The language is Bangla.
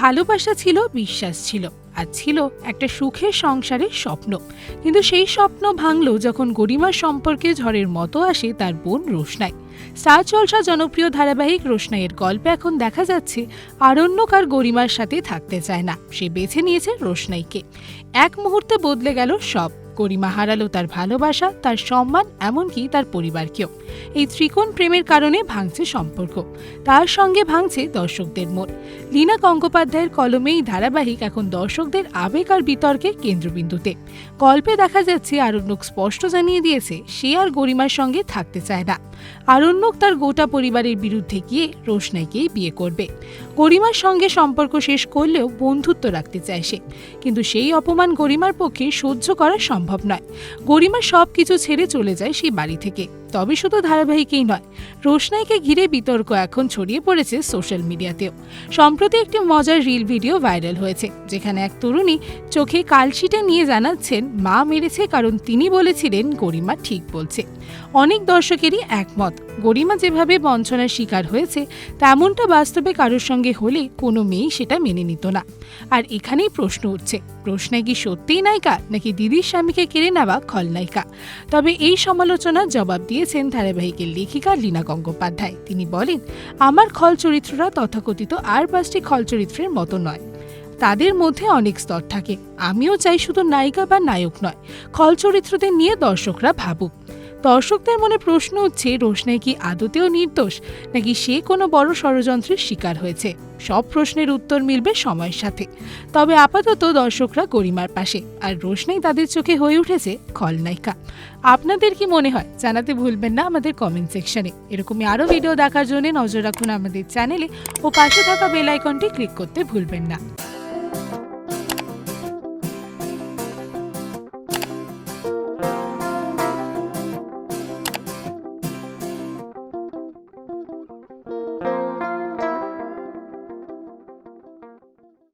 ভালোবাসা ছিল, বিশ্বাস ছিল, আর ছিল একটা সুখের সংসারের স্বপ্ন। কিন্তু সেই স্বপ্ন ভাঙল যখন গরিমার সম্পর্কে ঝড়ের মতো আসে তার বোন রোশনাই। স্টার জলসা জনপ্রিয় ধারাবাহিক রোশনাইয়ের গল্পে এখন দেখা যাচ্ছে আরণ্যক আর গরিমার সাথে থাকতে চায় না। সে বেছে নিয়েছে রোশনাইকে। এক মুহূর্তে বদলে গেল সব। গরিমা হারালো তার ভালোবাসা, তার সম্মান, এমনকি তার পরিবারকেও। এই ত্রিকোণ প্রেমের কারণে ভাঙছে সম্পর্ক। তার সঙ্গে ভাঙছে দর্শকদের মন। লীনা গঙ্গোপাধ্যায়ের কলমে এই ধারাবাহিক এখন দর্শকদের আবেগ আর বিতর্কের কেন্দ্রবিন্দুতে। গল্পে দেখা যাচ্ছে, আরণ্যক স্পষ্ট জানিয়ে দিয়েছে, সে আর গরিমার সঙ্গে থাকতে চায় না। আরণ্যক তার গোটা পরিবারের বিরুদ্ধে গিয়ে রোশনাইকেই বিয়ে করবে। গরিমার সঙ্গে সম্পর্ক শেষ করলেও বন্ধুত্ব রাখতে চায় সে। কিন্তু সেই অপমান গরিমার পক্ষে সহ্য করা সম্ভব নয়। গরিমা সব কিছু ছেড়ে চলে যায় সেই বাড়ি থেকে। তবে শুধু ধারাবাহিকেই নয়, রোশনাইকে ঘিরে বিতর্ক এখন ছড়িয়ে পড়েছে সোশ্যাল মিডিয়াতেও। সম্প্রতি একটি মজার রিল ভিডিও ভাইরাল হয়েছে, যেখানে এক তরুণী চোখে কালশিটে নিয়ে জানাচ্ছেন, মা মেরেছে কারণ তিনি বলেছিলেন গরিমা ঠিক বলছে। অনেক দর্শকেরই একমত, গরিমা যেভাবে বঞ্চনার শিকার হয়েছে, তেমনটা বাস্তবে কারোর সঙ্গে হলে কোনো মেয়েই সেটা মেনে নিত না। আর এখানেই প্রশ্ন উঠছে প্রশ্নে কি সত্যিই নায়িকা নাকি দিদির স্বামীকে কেড়ে নেওয়া খলনায়িকা। তবে এই সমালোচনার জবাব দিয়েছেন ধারাবাহিকের লেখিকা লীনা গঙ্গোপাধ্যায়। তিনি বলেন, আমার খল চরিত্ররা তথাকথিত আর পাঁচটি খল চরিত্রের মতো নয়। তাদের মধ্যে অনেক স্তর থাকে। আমিও চাই শুধু নায়িকা বা নায়ক নয়। খল চরিত্রদের নিয়ে দর্শকরা ভাবুক। দর্শকদের মনে প্রশ্ন হচ্ছে রোশনাই কি আদতেও নির্দোষ? নাকি সে কোনো বড় ষড়যন্ত্রের শিকার হয়েছে? সব প্রশ্নের উত্তর মিলবে সময়ের সাথে। তবে আপাতত দর্শকরা গরিমার পাশে, আর রোশনাই তাদের চোখে হয়ে উঠেছে খলনায়িকা। আপনাদের কি মনে হয়? জানাতে ভুলবেন না আমাদের কমেন্ট সেকশনে এরকমই আরও ভিডিও দেখার জন্য নজর রাখুন আমাদের চ্যানেলে ও পাশে থাকা বেল আইকনটি ক্লিক করতে ভুলবেন না।